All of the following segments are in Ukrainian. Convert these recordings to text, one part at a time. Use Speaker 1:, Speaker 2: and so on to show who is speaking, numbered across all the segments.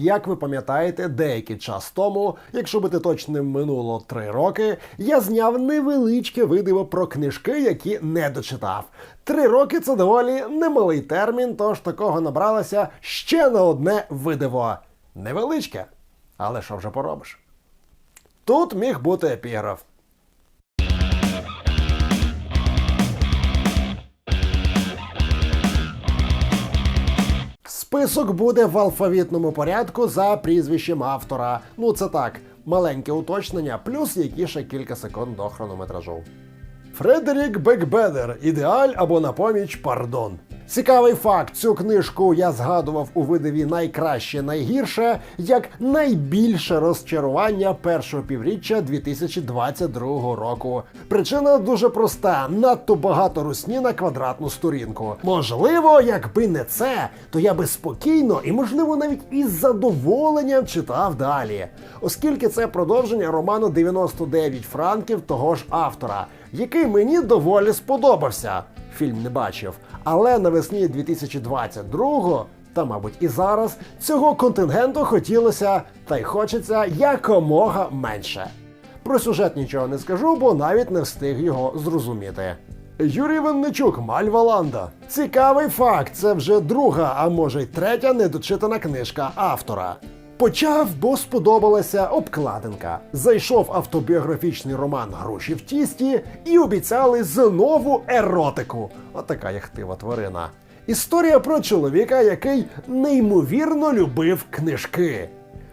Speaker 1: Як ви пам'ятаєте, деякий час тому, якщо бути точним, минуло три роки, я зняв невеличке видиво про книжки, які не дочитав. Три роки це доволі немалий термін, тож такого набралося ще на одне видиво. Невеличке, але що вже поробиш? Тут міг бути епіграф. Список буде в алфавітному порядку за прізвищем автора. Ну це так, маленьке уточнення, плюс які ще кілька секунд до хронометражу. Фредерік Бекбедер. Ідеаль або на поміч пардон. Цікавий факт: цю книжку я згадував у видиві найкраще найгірше як найбільше розчарування першого півріччя 2022 року. Причина дуже проста: надто багато русні на квадратну сторінку. Можливо, якби не це, то я би спокійно і, можливо, навіть із задоволенням читав далі, оскільки це продовження роману 99 франків того ж автора який мені доволі сподобався. Фільм не бачив. Але навесні 2022-го, та, мабуть, і зараз, цього контингенту хотілося та й хочеться якомога менше. Про сюжет нічого не скажу, бо навіть не встиг його зрозуміти. Юрій Винничук, Мальва Ланда. Цікавий факт. Це вже друга, а може й третя недочитана книжка автора. Почав, бо сподобалася обкладинка. Зайшов автобіографічний роман Гроші в тісті і обіцяли знову еротику. Отака яхтива тварина. Історія про чоловіка, який неймовірно любив книжки.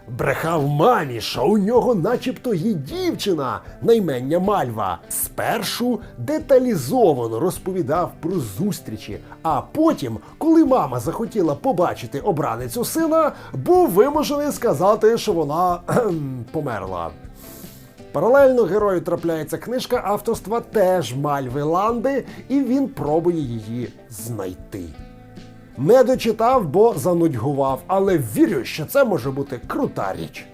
Speaker 1: Брехав мамі, що у нього начебто є дівчина, наймення Мальва. Спершу деталізовано розповідав про зустрічі, а потім, коли мама захотіла побачити обраницю сина, був вимушений сказати, що вона померла. Паралельно герою трапляється книжка авторства теж Мальви Ланди, і він пробує її знайти. Не дочитав, бо занудьгував, але вірю, що це може бути крута річ.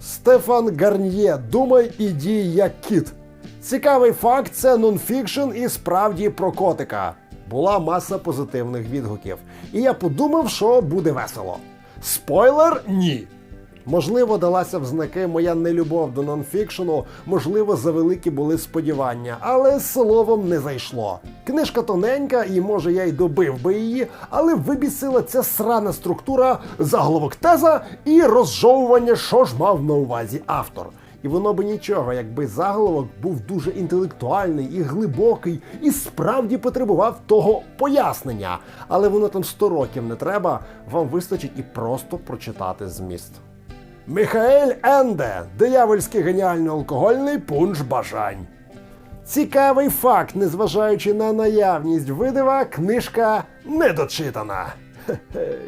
Speaker 1: Стефан Гарньє Думай і дій як кіт. Цікавий факт це нонфікшн і справді про котика. Була маса позитивних відгуків. І я подумав, що буде весело. Спойлер ні. Можливо, далася в знаки моя нелюбов до нонфікшену, можливо, завеликі були сподівання, але словом не зайшло. Книжка тоненька, і може я й добив би її, але вибісила ця срана структура, заголовок теза і розжовування, що ж мав на увазі автор. І воно би нічого, якби заголовок був дуже інтелектуальний і глибокий, і справді потребував того пояснення. Але воно там 100 років не треба, вам вистачить і просто прочитати зміст. Михаель Енде, диявольський геніально алкогольний пунш бажань. Цікавий факт, незважаючи на наявність видива, книжка недочитана. Хе-хей.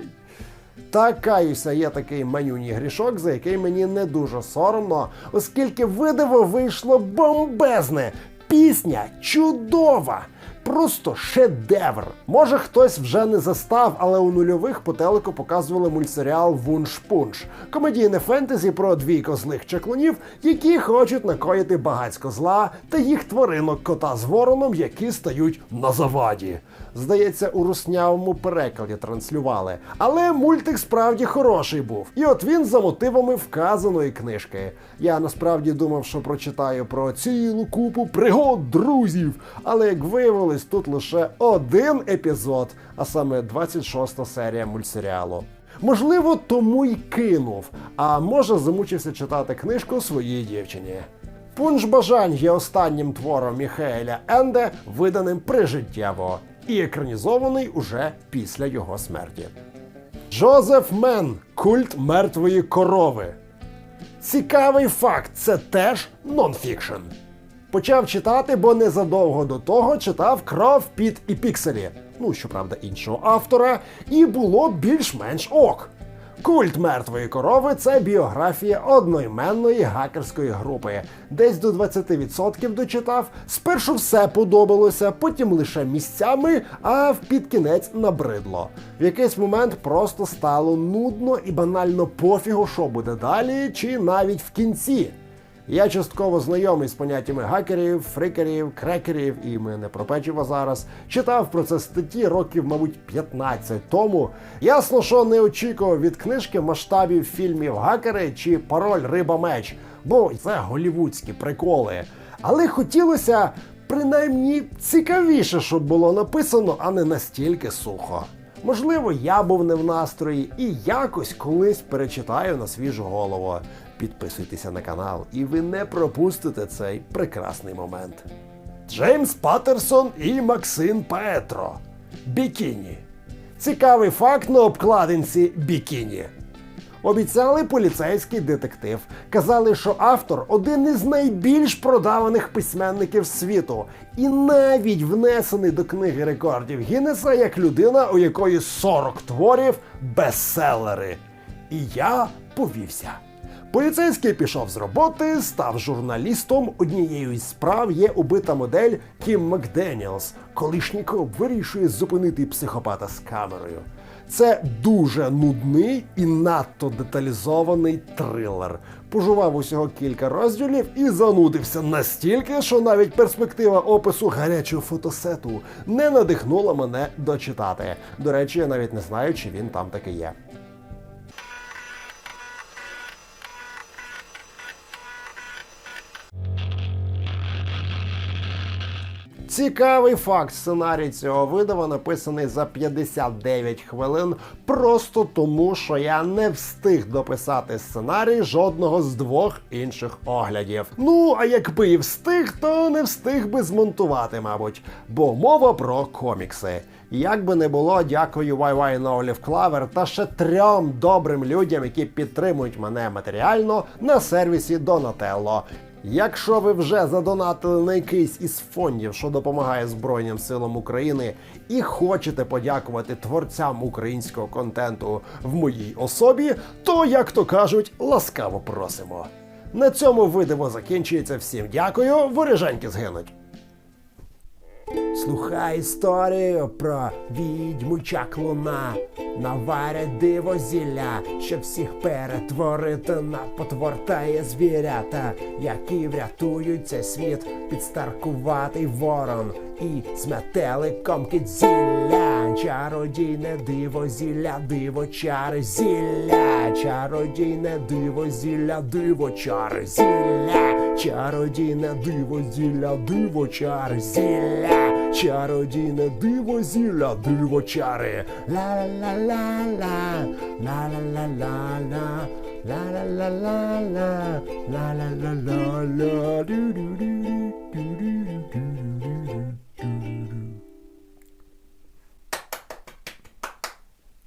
Speaker 1: Та каюся, є такий манюній грішок, за який мені не дуже соромно, оскільки видиво вийшло бомбезне. Пісня чудова! Просто шедевр. Може хтось вже не застав, але у нульових по телеку показували мультсеріал Вунш-Пунш. Комедійне фентезі про двійко злих чаклунів, які хочуть накоїти багацько зла та їх тваринок кота з вороном, які стають на заваді. Здається, у руснявому перекладі транслювали. Але мультик справді хороший був. І от він за мотивами вказаної книжки. Я насправді думав, що прочитаю про цілу купу пригод друзів. Але як виявилось, тут лише один епізод, а саме 26 серія мультсеріалу. Можливо, тому й кинув, а може замучився читати книжку своїй дівчині. Пунш бажань є останнім твором Міхаеля Енде, виданим прижиттєво, і екранізований уже після його смерті. Джозеф Мен Культ мертвої корови. Цікавий факт, це теж нонфікшн. Почав читати, бо незадовго до того читав кров під і пікселі. Ну, щоправда, іншого автора, і було більш-менш ок. Культ мертвої корови це біографія одноіменної гакерської групи. Десь до 20% дочитав. Спершу все подобалося, потім лише місцями, а в під кінець набридло. В якийсь момент просто стало нудно і банально пофігу, що буде далі, чи навіть в кінці. Я частково знайомий з поняттями гакерів, фрикерів, крекерів, і ми не про печиво зараз. Читав про це статті років, мабуть, 15 тому. Ясно, що не очікував від книжки масштабів фільмів Гакери чи пароль Риба меч, бо це голівудські приколи. Але хотілося принаймні цікавіше, щоб було написано, а не настільки сухо. Можливо, я був не в настрої і якось колись перечитаю на свіжу голову. Підписуйтеся на канал, і ви не пропустите цей прекрасний момент. Джеймс Паттерсон і Максим Петро. Бікіні. Цікавий факт на обкладинці Бікіні. Обіцяли поліцейський детектив. Казали, що автор один із найбільш продаваних письменників світу, і навіть внесений до книги рекордів Гіннеса як людина, у якої 40 творів бестселери. І я повівся. Поліцейський пішов з роботи, став журналістом. Однією із справ є убита модель Кім Макденіелс. Колишній коп вирішує зупинити психопата з камерою. Це дуже нудний і надто деталізований трилер. Пожував усього кілька розділів і занудився настільки, що навіть перспектива опису гарячого фотосету не надихнула мене дочитати. До речі, я навіть не знаю, чи він там таки є. Цікавий факт сценарій цього видава написаний за 59 хвилин, просто тому, що я не встиг дописати сценарій жодного з двох інших оглядів. Ну а якби і встиг, то не встиг би змонтувати, мабуть, бо мова про комікси. Як би не було, дякую YY No Olive Clover та ще трьом добрим людям, які підтримують мене матеріально на сервісі Donatello. Якщо ви вже задонатили на якийсь із фондів, що допомагає Збройним силам України, і хочете подякувати творцям українського контенту в моїй особі, то, як то кажуть, ласкаво просимо. На цьому видиво закінчується. Всім дякую, воріженьки згинуть. Слухай історію про відьму чаклуна, наварять диво зілля, щоб всіх перетворити на потвортає звірята, які врятують цей світ, підстаркуватий ворон і з метеликом чародійне диво зілля, диво чари зілля, чародійне диво зілля, диво чари зілля, чародійне диво зілля, диво чари зілля. Чародійне диво зілля, диво чари. Ла-ла-ла-ла-ла, ла-ла-ла-ла-ла, ла-ла-ла-ла-ла, ла-ла-ла-ла-ла, ду-ду-ду.